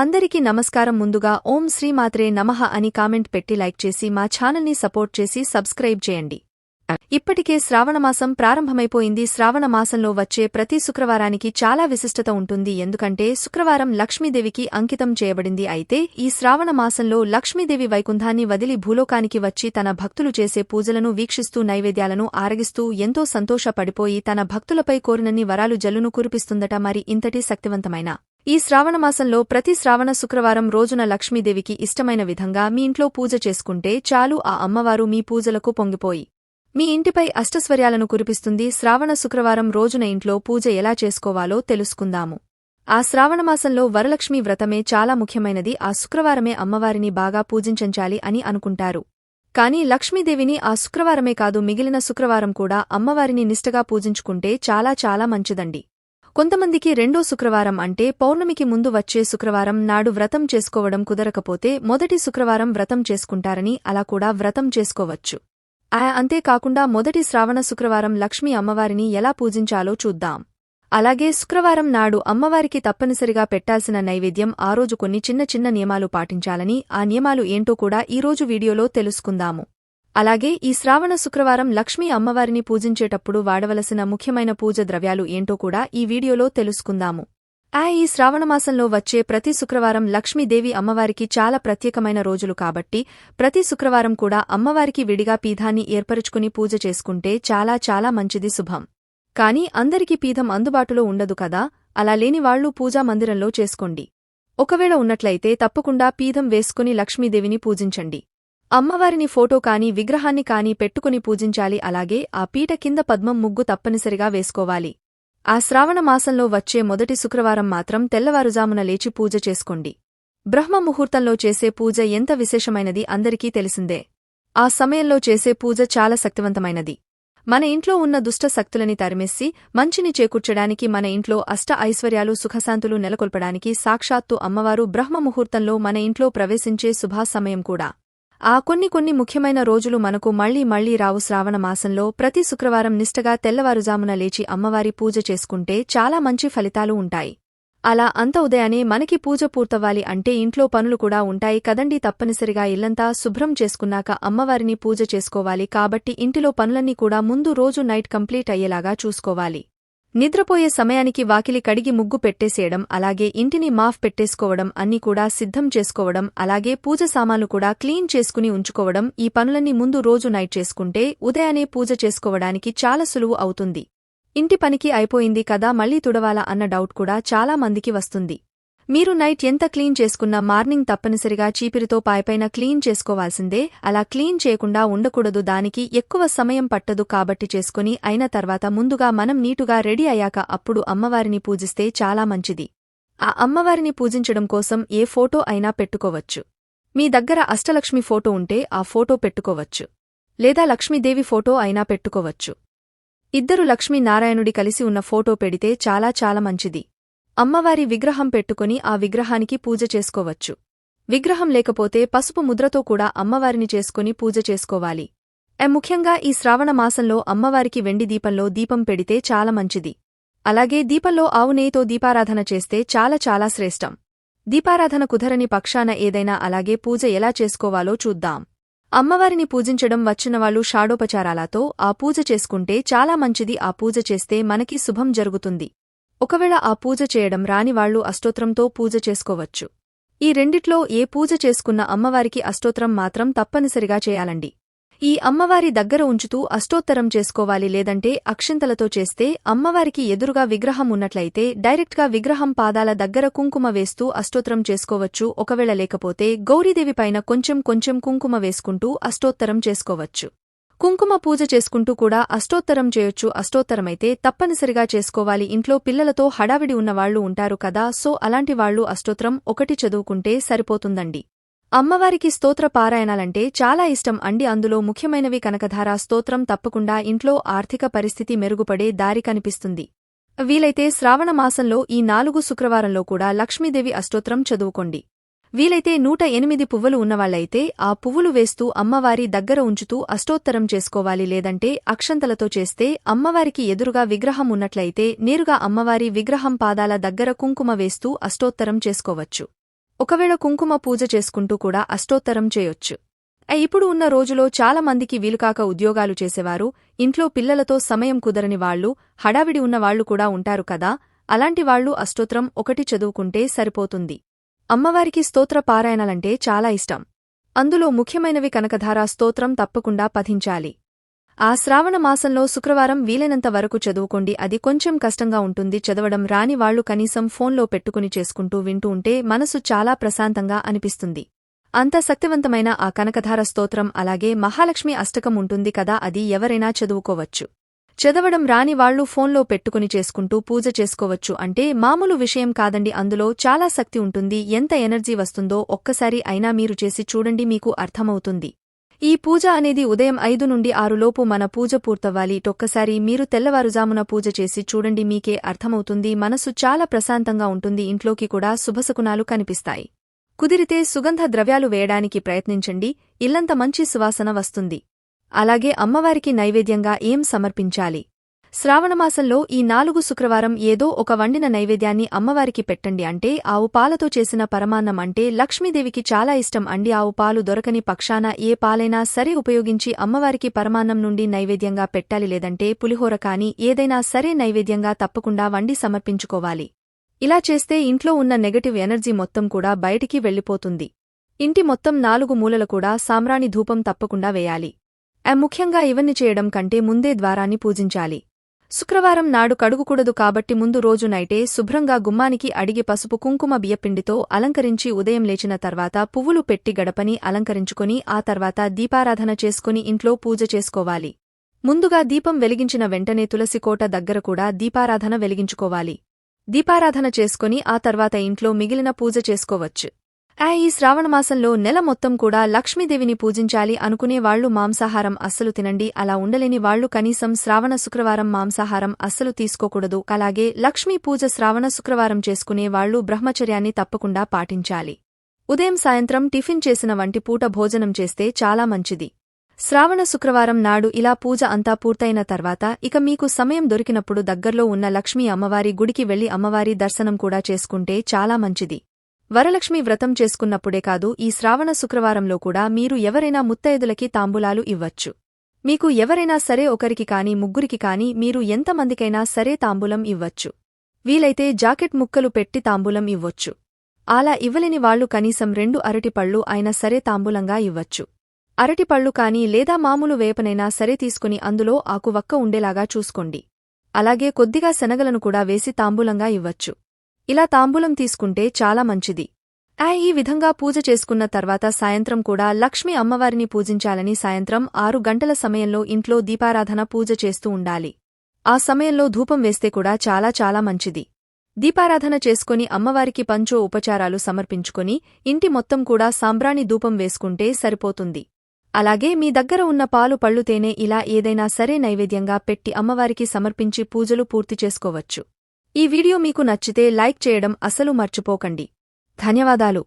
అందరికీ నమస్కారం. ముందుగా ఓం శ్రీమాత్రే నమః అని కామెంట్ పెట్టి లైక్ చేసి మా ఛానల్ని సపోర్ట్ చేసి సబ్స్క్రైబ్ చేయండి. ఇప్పటికే శ్రావణమాసం ప్రారంభమైపోయింది. శ్రావణమాసంలో వచ్చే ప్రతి శుక్రవారానికి చాలా విశిష్టత ఉంటుంది. ఎందుకంటే శుక్రవారం లక్ష్మీదేవికి అంకితం చేయబడింది. అయితే ఈ శ్రావణమాసంలో లక్ష్మీదేవి వైకుంఠాన్ని వదిలి భూలోకానికి వచ్చి తన భక్తులు చేసే పూజలను వీక్షిస్తూ నైవేద్యాలను ఆరగిస్తూ ఎంతో సంతోషపడిపోయి తన భక్తులపై కోరినన్ని వరాలు జల్లును కురిపిస్తుందట. మరి ఇంతటి శక్తివంతమైన ఈ శ్రావణమాసంలో ప్రతి శ్రావణ శుక్రవారం రోజున లక్ష్మీదేవికి ఇష్టమైన విధంగా మీ ఇంట్లో పూజ చేసుకుంటే చాలు ఆ అమ్మవారు మీ పూజలకు పొంగిపోయి. మీ ఇంటిపై అష్టస్వర్యాలను కురిపిస్తుంది శ్రావణ శుక్రవారం రోజున ఇంట్లో పూజ ఎలా చేసుకోవాలో తెలుసుకుందాము. ఆ శ్రావణమాసంలో వరలక్ష్మీ వ్రతమే చాలా ముఖ్యమైనది. ఆ శుక్రవారమే అమ్మవారిని బాగా పూజించంచాలి అని అనుకుంటారు. కాని లక్ష్మీదేవిని ఆ శుక్రవారమే కాదు మిగిలిన శుక్రవారం కూడా అమ్మవారిని నిష్టగా పూజించుకుంటే చాలా చాలా మంచిదండి. కొంతమందికి రెండో శుక్రవారం అంటే పౌర్ణమికి ముందు వచ్చే శుక్రవారం నాడు వ్రతం చేసుకోవడం కుదరకపోతే మొదటి శుక్రవారం వ్రతం చేసుకుంటారని అలా కూడా వ్రతం చేసుకోవచ్చు. ఆ అంతేకాకుండా మొదటి శ్రావణ శుక్రవారం లక్ష్మీ అమ్మవారిని ఎలా పూజించాలో చూద్దాం. అలాగే శుక్రవారం నాడు అమ్మవారికి తప్పనిసరిగా పెట్టాల్సిన నైవేద్యం ఆ రోజు కొన్ని చిన్న చిన్న నియమాలు పాటించాలని ఆ నియమాలు ఏంటో కూడా ఈరోజు వీడియోలో తెలుసుకుందాము. అలాగే ఈ శ్రావణ శుక్రవారం లక్ష్మీ అమ్మవారిని పూజించేటప్పుడు వాడవలసిన ముఖ్యమైన పూజ ద్రవ్యాలు ఏంటో కూడా ఈ వీడియోలో తెలుసుకుందాము. ఆ ఈ శ్రావణమాసంలో వచ్చే ప్రతి శుక్రవారం లక్ష్మీదేవి అమ్మవారికి చాలా ప్రత్యేకమైన రోజులు కాబట్టి ప్రతి శుక్రవారం కూడా అమ్మవారికి విడిగా పీఠాన్ని ఏర్పరుచుకుని పూజ చేసుకుంటే చాలా చాలా మంచిది శుభం. కాని అందరికీ పీఠం అందుబాటులో ఉండదు కదా అలా లేనివాళ్ళు పూజా మందిరంలో చేసుకోండి. ఒకవేళ ఉన్నట్లయితే తప్పకుండా పీఠం వేసుకుని లక్ష్మీదేవిని పూజించండి. అమ్మవారిని ఫోటో కాని విగ్రహాన్ని కాని పెట్టుకుని పూజించాలి. అలాగే ఆ పీట కింద పద్మం ముగ్గు తప్పనిసరిగా వేసుకోవాలి. ఆ శ్రావణ మాసంలో వచ్చే మొదటి శుక్రవారం మాత్రం తెల్లవారుజామున లేచి పూజ చేసుకోండి. బ్రహ్మ ముహూర్తంలో చేసే పూజ ఎంత విశేషమైనది అందరికీ తెలిసిందే. ఆ సమయంలో చేసే పూజ చాలా శక్తివంతమైనది. మన ఇంట్లో ఉన్న దుష్ట శక్తులని తరిమేసి మంచిని చేకూర్చడానికి మన ఇంట్లో అష్ట ఐశ్వర్యాలు సుఖశాంతులు నెలకొల్పడానికి సాక్షాత్తు అమ్మవారు బ్రహ్మ ముహూర్తంలో మన ఇంట్లో ప్రవేశించే శుభా సమయం కూడా. ఆ కొన్ని కొన్ని ముఖ్యమైన రోజులు మనకు మళ్ళీ మళ్ళీ రావు శ్రావణ మాసంలో ప్రతి శుక్రవారం నిష్టగా తెల్లవారుజామున లేచి అమ్మవారి పూజ చేసుకుంటే చాలా మంచి ఫలితాలు ఉంటాయి. అలా అంత ఉదయానే మనకి పూజ పూర్తవ్వాలి అంటే ఇంట్లో పనులు కూడా ఉంటాయి కదండి తప్పనిసరిగా ఇల్లంతా శుభ్రం చేసుకున్నాక అమ్మవారిని పూజ చేసుకోవాలి కాబట్టి ఇంటిలో పనులన్నీ కూడా ముందు రోజు నైట్ కంప్లీట్ అయ్యేలాగా చూసుకోవాలి. నిద్రపోయే సమయానికి వాకిలి కడిగి ముగ్గు పెట్టేసేయడం అలాగే ఇంటిని మాఫ్ పెట్టేసుకోవడం అన్నీ కూడా సిద్ధం చేసుకోవడం అలాగే పూజ సామాన్లు కూడా క్లీన్ చేసుకుని ఉంచుకోవడం ఈ పనులన్నీ ముందు రోజు నైట్ చేసుకుంటే ఉదయానే పూజ చేసుకోవడానికి చాలా సులువు అవుతుంది. ఇంటి పనికి అయిపోయింది కదా మళ్ళీ తుడవాలా అన్న డౌట్ కూడా చాలా మందికి వస్తుంది. మీరు నైట్ ఎంత క్లీన్ చేసుకున్నా మార్నింగ్ తప్పనిసరిగా చీపిరితో పాయపైన క్లీన్ చేసుకోవాల్సిందే. అలా క్లీన్ చేయకుండా ఉండకూడదు. దానికి ఎక్కువ సమయం పట్టదు కాబట్టి చేసుకుని అయిన తర్వాత ముందుగా మనం నీటుగా రెడీ అయ్యాక అప్పుడు అమ్మవారిని పూజిస్తే చాలా మంచిది. ఆ అమ్మవారిని పూజించడం కోసం ఏ ఫోటో అయినా పెట్టుకోవచ్చు. మీ దగ్గర అష్టలక్ష్మి ఫోటో ఉంటే ఆ ఫోటో పెట్టుకోవచ్చు. లేదా లక్ష్మీదేవి ఫోటో అయినా పెట్టుకోవచ్చు. ఇద్దరు లక్ష్మీనారాయణుడి కలిసి ఉన్న ఫోటో పెడితే చాలా చాలా మంచిది. అమ్మవారి విగ్రహం పెట్టుకుని ఆ విగ్రహానికి పూజ చేసుకోవచ్చు. విగ్రహం లేకపోతే పసుపు ముద్రతో కూడా అమ్మవారిని చేసుకుని పూజ చేసుకోవాలి. ఎ ముఖ్యంగా ఈ శ్రావణ మాసంలో అమ్మవారికి వెండి దీపంలో దీపం పెడితే చాలా మంచిది. అలాగే దీపంలో ఆవు నెయ్యితో దీపారాధన చేస్తే చాలా చాలా శ్రేష్టం. దీపారాధన కుదరని పక్షాన ఏదైనా అలాగే పూజ ఎలా చేసుకోవాలో చూద్దాం. అమ్మవారిని పూజించడం వచ్చినవాళ్ళు షాడోపచారాలతో ఆ పూజ చేసుకుంటే చాలా మంచిది. ఆ పూజ చేస్తే మనకి శుభం జరుగుతుంది. ఒకవేళ ఆ పూజ చేయడం రానివాళ్ళు అష్టోత్రంతో పూజ చేసుకోవచ్చు. ఈ రెండిట్లో ఏ పూజ చేసుకున్న అమ్మవారికి అష్టోత్రం మాత్రం తప్పనిసరిగా చేయాలండి. ఈ అమ్మవారి దగ్గర ఉంచుతూ అష్టోత్తరం చేసుకోవాలి లేదంటే అక్షింతలతో చేస్తే అమ్మవారికి ఎదురుగా విగ్రహం ఉన్నట్లయితే డైరెక్ట్గా విగ్రహం పాదాల దగ్గర కుంకుమ వేస్తూ అష్టోత్తరం చేసుకోవచ్చు. ఒకవేళ లేకపోతే గౌరీదేవి పైన కొంచెం కొంచెం కుంకుమ వేసుకుంటూ అష్టోత్తరం చేసుకోవచ్చు. కుంకుమ పూజ చేసుకుంటూ కూడా అష్టోత్తరం చేయొచ్చు. అష్టోత్తరమైతే తప్పనిసరిగా చేసుకోవాలి. ఇంట్లో పిల్లలతో హడావిడి ఉన్నవాళ్ళు ఉంటారు కదా సో అలాంటి వాళ్ళు అష్టోత్తరం ఒకటి చదువుకుంటే సరిపోతుందండి. అమ్మవారికి స్తోత్ర పారాయణాలంటే చాలా ఇష్టం అండి. అందులో ముఖ్యమైనవి కనకధార స్తోత్రం తప్పకుండా ఇంట్లో ఆర్థిక పరిస్థితి మెరుగుపడే దారి కనిపిస్తుంది. వీలైతే శ్రావణ మాసంలో ఈ నాలుగు శుక్రవారంలో కూడా లక్ష్మీదేవి అష్టోత్రం చదువుకోండి. వీలైతే నూట ఎనిమిది పువ్వులు ఉన్నవాళ్ళైతే ఆ పువ్వులు వేస్తూ అమ్మవారి దగ్గర ఉంచుతూ అష్టోత్తరం చేసుకోవాలి లేదంటే అక్షంతలతో చేస్తే అమ్మవారికి ఎదురుగా విగ్రహం ఉన్నట్లయితే నేరుగా అమ్మవారి విగ్రహం పాదాల దగ్గర కుంకుమ వేస్తూ అష్టోత్తరం చేసుకోవచ్చు. ఒకవేళ కుంకుమ పూజ చేసుకుంటూ కూడా అష్టోత్తరం చేయొచ్చు. ఇప్పుడు ఉన్న రోజులో చాలా మందికి వీలుకాక ఉద్యోగాలు చేసేవారు ఇంట్లో పిల్లలతో సమయం కుదరని వాళ్ళు హడావిడి ఉన్నవాళ్ళు కూడా ఉంటారు కదా అలాంటి వాళ్ళు అష్టోత్రం ఒకటి చదువుకుంటే సరిపోతుంది. అమ్మవారికి స్తోత్ర పారాయణలంటే చాలా ఇష్టం. అందులో ముఖ్యమైనవి కనకధారా స్తోత్రం తప్పకుండా పఠించాలి. ఆ శ్రావణ మాసంలో శుక్రవారం వీలైనంత వరకు చదువుకోండి. అది కొంచెం కష్టంగా ఉంటుంది. చదవడం రాని వాళ్ళు కనీసం ఫోన్లో పెట్టుకుని చేసుకుంటూ వింటూ ఉంటే మనసు చాలా ప్రశాంతంగా అనిపిస్తుంది. అంత శక్తివంతమైన ఆ కనకధార స్తోత్రం అలాగే మహాలక్ష్మి అష్టకం ఉంటుంది కదా అది ఎవరైనా చదువుకోవచ్చు. చదవడం రాని వాళ్ళు ఫోన్లో పెట్టుకుని చేసుకుంటూ పూజ చేసుకోవచ్చు అంటే మామూలు విషయం కాదండి. అందులో చాలా శక్తి ఉంటుంది. ఎంత ఎనర్జీ వస్తుందో ఒక్కసారి అయినా మీరు చేసి చూడండి మీకు అర్థమవుతుంది. ఈ పూజ అనేది ఉదయం ఐదు నుండి ఆరులోపు మన పూజ పూర్తవ్వాలి. టొక్కసారి మీరు తెల్లవారుజామున పూజ చేసి చూడండి మీకే అర్థమవుతుంది. మనసు చాలా ప్రశాంతంగా ఉంటుంది. ఇంట్లోకి కూడా శుభశకునాలు కనిపిస్తాయి. కుదిరితే సుగంధ ద్రవ్యాలు వేయడానికి ప్రయత్నించండి. ఇల్లంత మంచి సువాసన వస్తుంది. అలాగే అమ్మవారికి నైవేద్యంగా ఏం సమర్పించాలి? శ్రావణమాసంలో ఈ నాలుగు శుక్రవారం ఏదో ఒక వండిన నైవేద్యాన్ని అమ్మవారికి పెట్టండి అంటే ఆవు పాలతో చేసిన పరమాన్నం అంటే లక్ష్మీదేవికి చాలా ఇష్టం అండి. ఆవు పాలు దొరకని పక్షాన ఏ పాలైనా సరే ఉపయోగించి అమ్మవారికి పరమాన్నం నుండి నైవేద్యంగా పెట్టాలి లేదంటే పులిహోర కాని ఏదైనా సరే నైవేద్యంగా తప్పకుండా వండి సమర్పించుకోవాలి. ఇలా చేస్తే ఇంట్లో ఉన్న నెగటివ్ ఎనర్జీ మొత్తం కూడా బయటికి వెళ్ళిపోతుంది. ఇంటి మొత్తం నాలుగు మూలలు కూడా సామ్రాణి ధూపం తప్పకుండా వేయాలి. ఆ ముఖ్యంగా ఇవన్నీ చేయడం కంటే ముందే ద్వారాన్ని పూజించాలి. శుక్రవారం నాడు కడుగుకూడదు కాబట్టి ముందు రోజు నైటే శుభ్రంగా గుమ్మానికి అడిగి పసుపు కుంకుమ బియ్యపిండితో అలంకరించి ఉదయం లేచిన తర్వాత పువ్వులు పెట్టి గడపని అలంకరించుకుని ఆ తర్వాత దీపారాధన చేసుకుని ఇంట్లో పూజ చేసుకోవాలి. ముందుగా దీపం వెలిగించిన వెంటనే తులసికోట దగ్గర కూడా దీపారాధన వెలిగించుకోవాలి. దీపారాధన చేసుకుని ఆ తర్వాత ఇంట్లో మిగిలిన పూజ చేసుకోవచ్చు. ఆ ఈ శ్రావణమాసంలో నెల మొత్తం కూడా లక్ష్మీదేవిని పూజించాలి అనుకునే వాళ్ళు మాంసాహారం అస్సలు తినండి. అలా ఉండలేని వాళ్ళు కనీసం శ్రావణ శుక్రవారం మాంసాహారం అస్సలు తీసుకోకూడదు. అలాగే లక్ష్మీ పూజ శ్రావణ శుక్రవారం చేసుకునే వాళ్ళు బ్రహ్మచర్యాన్ని తప్పకుండా పాటించాలి. ఉదయం సాయంత్రం టిఫిన్ చేసిన వంటి పూట భోజనం చేస్తే చాలా మంచిది. శ్రావణ శుక్రవారం నాడు ఇలా పూజ అంతా పూర్తయిన తర్వాత ఇక మీకు సమయం దొరికినప్పుడు దగ్గర్లో ఉన్న లక్ష్మీ అమ్మవారి గుడికి వెళ్ళి అమ్మవారి దర్శనం కూడా చేసుకుంటే చాలా మంచిది. వరలక్ష్మి వ్రతం చేసుకున్నప్పుడే కాదు ఈ శ్రావణ శుక్రవారంలో కూడా మీరు ఎవరైనా ముత్తైదులకి తాంబూలాలు ఇవ్వచ్చు. మీకు ఎవరైనా సరే ఒకరికి కాని ముగ్గురికి కాని మీరు ఎంతమందికైనా సరే తాంబూలం ఇవ్వచ్చు. వీలైతే జాకెట్ ముక్కలు పెట్టి తాంబూలం ఇవ్వొచ్చు. అలా ఇవ్వలేని వాళ్ళు కనీసం రెండు అరటిపళ్ళు అయినా సరే తాంబూలంగా ఇవ్వచ్చు. అరటిపళ్ళు కాని లేదా మామూలు వేపనైనా సరే తీసుకుని అందులో ఆకు వక్క ఉండేలాగా చూసుకోండి. అలాగే కొద్దిగా శనగలను కూడా వేసి తాంబూలంగా ఇవ్వచ్చు. ఇలా తాంబూలం తీసుకుంటే చాలా మంచిది. ఆ ఈ విధంగా పూజ చేసుకున్న తర్వాత సాయంత్రం కూడా లక్ష్మి అమ్మవారిని పూజించాలని సాయంత్రం ఆరు గంటల సమయంలో ఇంట్లో దీపారాధన పూజ చేస్తూ ఉండాలి. ఆ సమయంలో ధూపం వేస్తే కూడా చాలా చాలా మంచిది. దీపారాధన చేసుకుని అమ్మవారికి పంచో ఉపచారాలు సమర్పించుకుని ఇంటి మొత్తం కూడా సాంబ్రాణి ధూపం వేసుకుంటే సరిపోతుంది. అలాగే మీ దగ్గర ఉన్న పాలు పళ్ళు తేనె ఇలా ఏదైనా సరే నైవేద్యంగా పెట్టి అమ్మవారికి సమర్పించి పూజలు పూర్తి చేసుకోవచ్చు. ఈ వీడియో మీకు నచ్చితే లైక్ చేయడం అసలు మర్చిపోకండి. ధన్యవాదాలు.